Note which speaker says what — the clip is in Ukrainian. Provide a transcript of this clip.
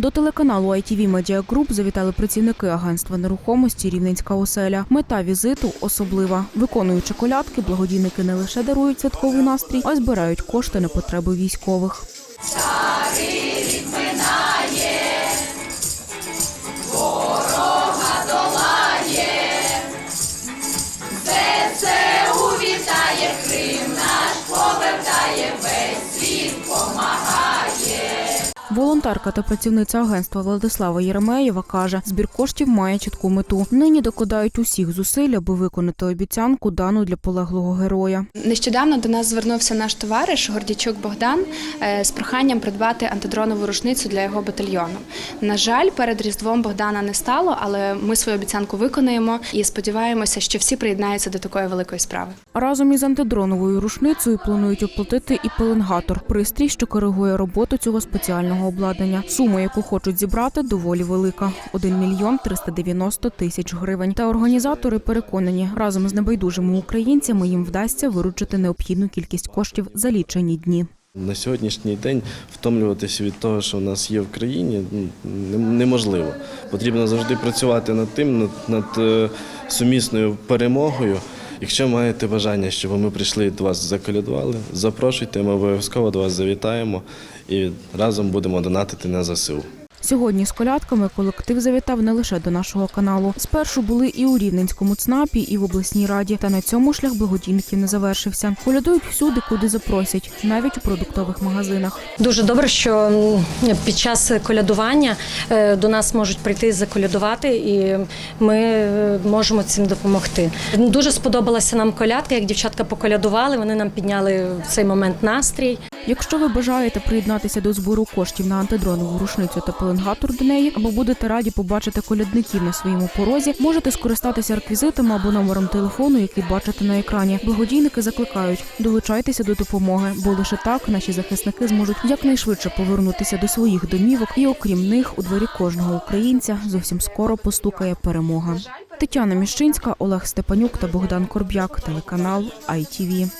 Speaker 1: До телеканалу ITV Media Group завітали працівники агентства нерухомості Рівненська оселя. Мета візиту особлива. Виконуючи колядки, благодійники не лише дарують святковий настрій, а й збирають кошти на потреби військових. Волонтерка та працівниця агентства Владислава Єремеєва каже, збір коштів має чітку мету. Нині докладають усіх зусиль, аби виконати обіцянку дану для полеглого героя.
Speaker 2: Нещодавно до нас звернувся наш товариш Гордічук Богдан е, з проханням придбати антидронову рушницю для його батальйону. На жаль, перед різдвом Богдана не стало, але ми свою обіцянку виконуємо і сподіваємося, що всі приєднаються до такої великої справи.
Speaker 1: Разом із антидроновою рушницею планують оплатити і пеленгатор – пристрій, що коригує роботу цього спеціального обладнання. Сума, яку хочуть зібрати, доволі велика – 1 мільйон 390 тисяч гривень. Та організатори переконані, разом з небайдужими українцями їм вдасться виручити необхідну кількість коштів за лічені дні.
Speaker 3: На сьогоднішній день втомлюватися від того, що в нас є в країні, ну, неможливо. Потрібно завжди працювати над тим, над, е, сумісною перемогою. Якщо маєте бажання, щоб ми прийшли до вас заколядували, запрошуйте, ми обов'язково до вас завітаємо і разом будемо донатити на ЗСУ.
Speaker 1: Сьогодні з колядками колектив завітав не лише до нашого каналу. Спершу були і у Рівненському ЦНАПі, і в обласній раді. Та на цьому шлях благодійників не завершився. Колядують всюди, куди запросять, навіть у продуктових магазинах.
Speaker 4: Дуже добре, що під час колядування е, до нас можуть прийти заколядувати, і ми е, можемо цим допомогти. Дуже сподобалася нам колядка, як дівчатка поколядували. Вони нам підняли в цей момент настрій.
Speaker 1: Якщо ви бажаєте приєднатися до збору коштів на антидронову рушницю та пеленгатор до неї, або будете раді побачити колядників на своєму порозі, можете скористатися реквізитами або номером телефону, який бачите на екрані. Благодійники закликають долучайтеся до допомоги, бо лише так наші захисники зможуть якнайшвидше повернутися до своїх домівок, і окрім них, у дворі кожного українця зовсім скоро постукає перемога. Тетяна Міщинська, Олег Степанюк та Богдан Корб'як, телеканал ITV.